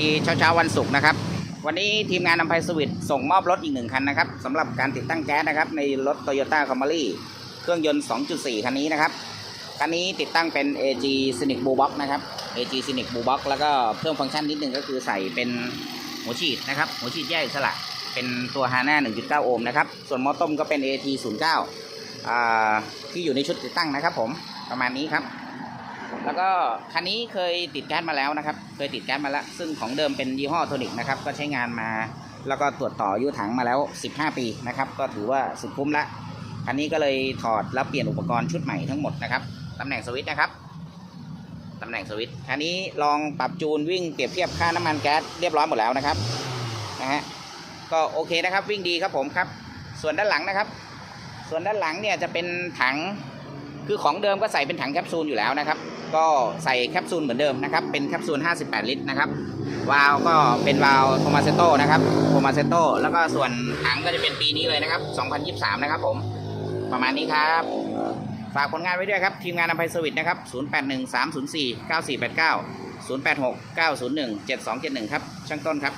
ดีเช้าเช้าวันศุกร์นะครับ วันนี้ทีมงานนำไพสวิตส่งมอบรถอีกหนึ่งคันนะครับสำหรับการติดตั้งแก๊สนะครับ ในรถ Toyota Camry เครื่องยนต์ 2.4 คันนี้นะครับ คันนี้ติดตั้งเป็น AG Scenic Blue Box นะครับ AG Scenic Blue Box แล้วก็เพิ่มฟังก์ชันนิดนึงก็คือใส่เป็นหัวฉีดนะครับหัวฉีดแยกอิสระเป็นตัวฮาน่า1.9 โอห์มนะครับ ส่วนมอต้มก็เป็น AT 09อ่าที่อยู่ในชุดติดตั้งนะครับ ผมประมาณนี้ครับ แล้วก็คันนี้เคยติดแก๊สมาแล้วนะครับ เคยติดแก๊สมาแล้ว ซึ่งของเดิมเป็นยี่ห้อโทนิกนะครับ ก็ใช้งานมา แล้วก็ตรวจต่ออายุถังมาแล้ว 15 ปีนะครับ ก็ถือว่าสุดคุ้มละ คันนี้ก็เลยถอดแล้วเปลี่ยนอุปกรณ์ชุดใหม่ทั้งหมดนะครับ ตำแหน่งสวิตช์นะครับ ตำแหน่งสวิตช์ คันนี้ลองปรับจูนวิ่งเปรียบเทียบค่าน้ำมันแก๊สเรียบร้อยหมดแล้วนะครับ นะฮะ ก็โอเคนะครับ วิ่งดีครับผมครับ ส่วนด้านหลังนะครับ ส่วนด้านหลังเนี่ยจะเป็นถัง คือของเดิมก็ใส่เป็นถังแคปซูลอยู่แล้วนะครับ ก็ใส่แคปซูลเหมือนเดิมนะครับ เป็นแคปซูล 58 ลิตรนะครับ วาล์วก็เป็นวาล์วโทมาเซโตนะครับโทมาเซโตแล้วก็ส่วนถังก็จะเป็นปีนี้เลยนะครับ 2023 นะครับผม ประมาณนี้ครับ ฝากผลงานไว้ด้วยครับ ทีมงานอภัยสวิตนะครับ 0813049489 086 901 7271 ครับ ช่างต้นครับ